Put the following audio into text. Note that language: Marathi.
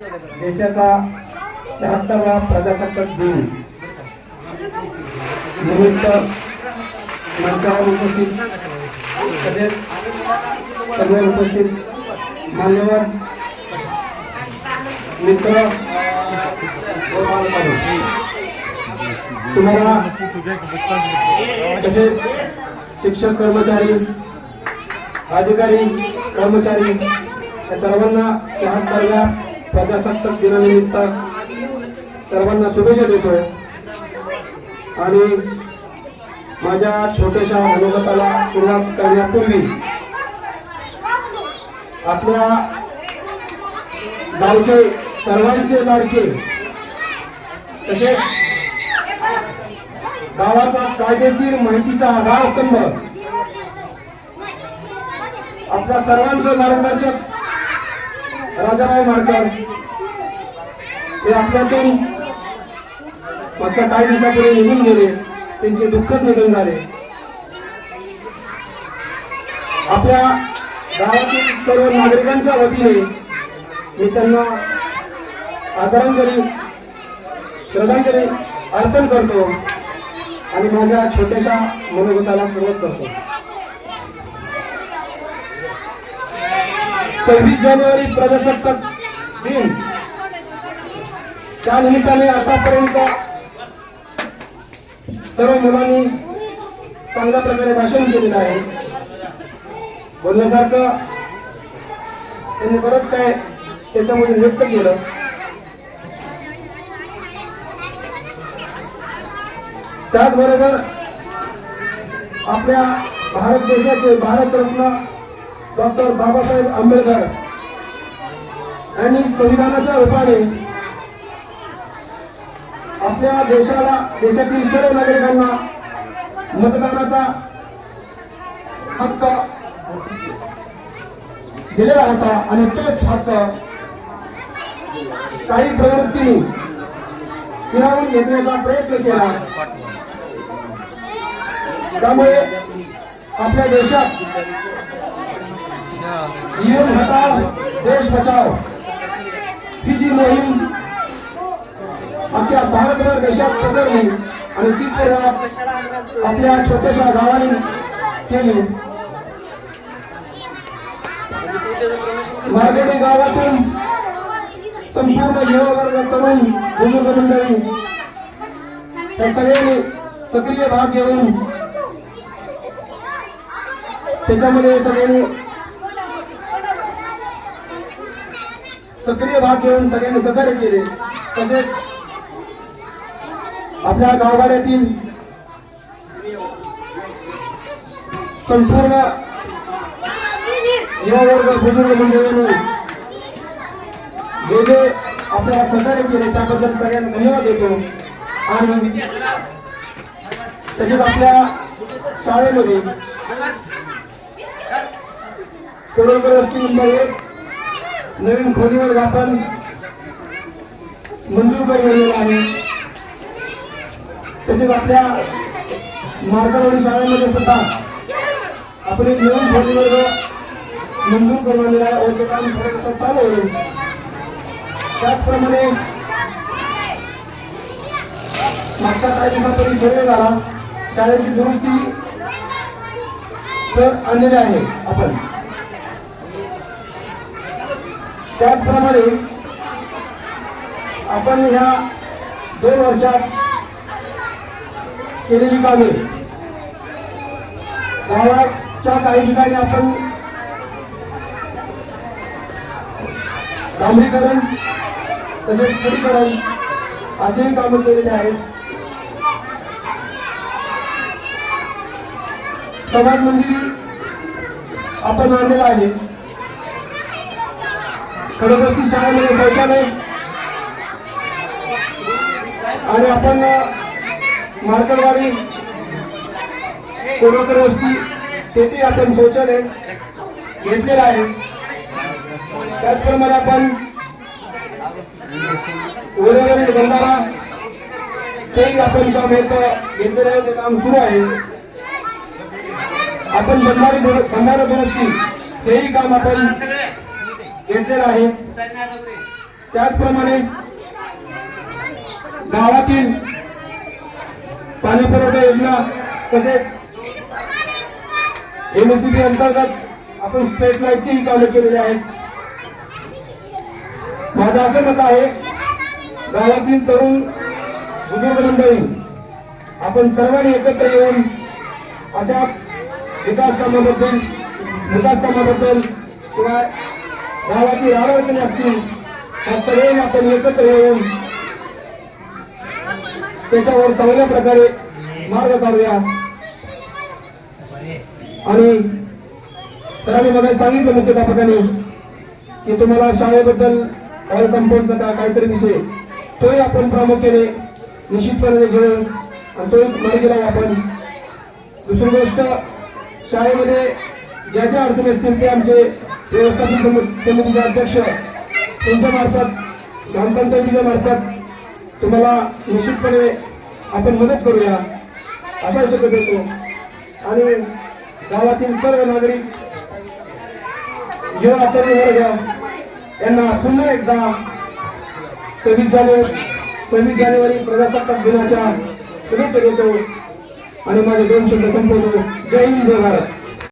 देशाचा शहात्तरवा प्रजासत्ताक दिन. निमित्त मंचावर उपस्थित तसेच सर्व उपस्थित मान्यवर मित्र तुम्हाला तसेच शिक्षक कर्मचारी अधिकारी कर्मचारी या सर्वांना शहात्तरव्या प्रजासत्ताक दिनानिमित्त सर्वांना शुभेच्छा देतोय. आणि माझ्या छोट्याशा अनुभवाला सुरुवात करण्यापूर्वी आपल्या गावचे सर्वांचे लाडके तसेच गावाचा कायदेशीर माहितीचा आधारस्तंभ आपल्या सर्वांचं मार्गदर्शक राजाराय मारकर ते आपल्यातून मागच्या काही दिवसापूर्वी निघून गेले. त्यांचे दुःखद निधन झाले. आपल्या गावातील सर्व नागरिकांच्या वतीने मी त्यांना आदरांजली श्रद्धांजली अर्पण करतो आणि माझ्या छोट्याशा मनोगताला सुरुवात करतो. सव्वीस जानेवारी प्रजासत्ताक दिन. त्या निमित्ताने आतापर्यंत सर्व मुलांनी चांगल्या प्रकारे भाषण केलेलं आहे. बोलण्यासारखं त्यांनी बरंच काय त्याच्यामध्ये व्यक्त केलं. त्याचबरोबर आपल्या भारत देशाचे भारतरत्न डॉक्टर बाबासाहेब आंबेडकर यांनी संविधानाच्या रूपाने आपल्या देशाला देशातील सर्व नागरिकांना मतदानाचा हक्क दिलेला होता आणि तोच हक्क काही प्रवृत्तीने फिरावून घेण्याचा प्रयत्न केला. त्यामुळे आपल्या देशात जीवन हटाव देश बचाव ही जी मोहीम अख्ख्या भारतभर देशात पसरली आणि ती सुरुवात आपल्या छोट्याशा गावाने केली. मार्गेडी गावातून संपूर्ण युवावर्ग तरुण बुजुर्ग मंडळी त्या सगळ्यांनी सक्रिय भाग घेऊन त्याच्यामध्ये सगळ्यांनी सक्रिय भाग घेऊन सगळ्यांनी सहकार्य केले. तसेच आपल्या गावगाड्यातील संपूर्ण युवावर्ग बुजुर्ग मंडळींनी जे जे आपल्याला सहकार्य केले. त्याबद्दल सगळ्यांना धन्यवाद देतो. आणि तसेच आपल्या शाळेमध्ये कोरोकर वस्ती नंबर एक नवीन खोलीवर आपण मंजूर करून आहे तसेच आपल्या मार्गावरील शाळेमध्ये सुद्धा आपण एक नवीन खोलीवर मंजूर करवलेला आहे व ते काम चालू होईल त्याचप्रमाणे मागच्या काही दिवसापूर्वी सर्वे झाला. शाळेची दुरुस्ती तर आणलेली आहे आपण. त्याचप्रमाणे आपण ह्या दोन वर्षात केलेली कामे. गावाच्या काही ठिकाणी आपण डांबरीकरण तसेच खडीकरण असेही कामं केलेले आहेत. समाज मंदिर आपण आणलेलं आहे. खडोबस्ती शाळेमध्ये शौचालय. आणि आपण मार्करवाडी कोरोकर वस्ती तेथे आपण शौचालय घेतलेलं आहे. त्याचप्रमाणे आपण वरवरील बंधारा तेही आपण काम येतं घेतलेलं आहे. ते काम सुरू आहे. आपण बंधारे बंधारा दुरुस्ती तेही काम आपण घेतलेलं आहे. त्याचप्रमाणे गावातील पाणीपुरवठा योजना तसेच एमएससीबी अंतर्गत आपण स्ट्रीट लाईटचीही कामे केलेली आहेत माझं असं मत आहे गावातील तरुण बुजुर्ग मंडळी आपण सर्वांनी एकत्र येऊन अशा विकास कामाबद्दल विकास कामाबद्दल किंवा गावातील आरोग्य असतील त्या सर्वांनी आपण एकत्र येऊन त्याच्यावर चांगल्या प्रकारे मार्ग काढूया. आणि सरांनी मला सांगितलं मुख्याध्यापकांनी की तुम्हाला शाळेबद्दल ऑल कंपाऊंडचा का काहीतरी विषय. तोही आपण प्रामुख्याने निश्चितपणे घेऊन आणि तोही मार्गी आपण. दुसरी गोष्ट शाळेमध्ये ज्या ज्या अडचणी असतील ते आमचे व्यवस्थापन समितीचे अध्यक्ष त्यांच्या मार्फत ग्रामपंचायतीच्या मार्फत तुम्हाला निश्चितपणे आपण मदत करूया असा शब्द देतो आणि गावातील सर्व नागरिक युवा तरुण वर्ग यांना पुन्हा एकदा सव्वीस जानेवारी सव्वीस जानेवारी प्रजासत्ताक दिनाच्या शुभेच्छा देतो. आणि माझे दोन शब्द संपवतो. जय हिंद जय भारत.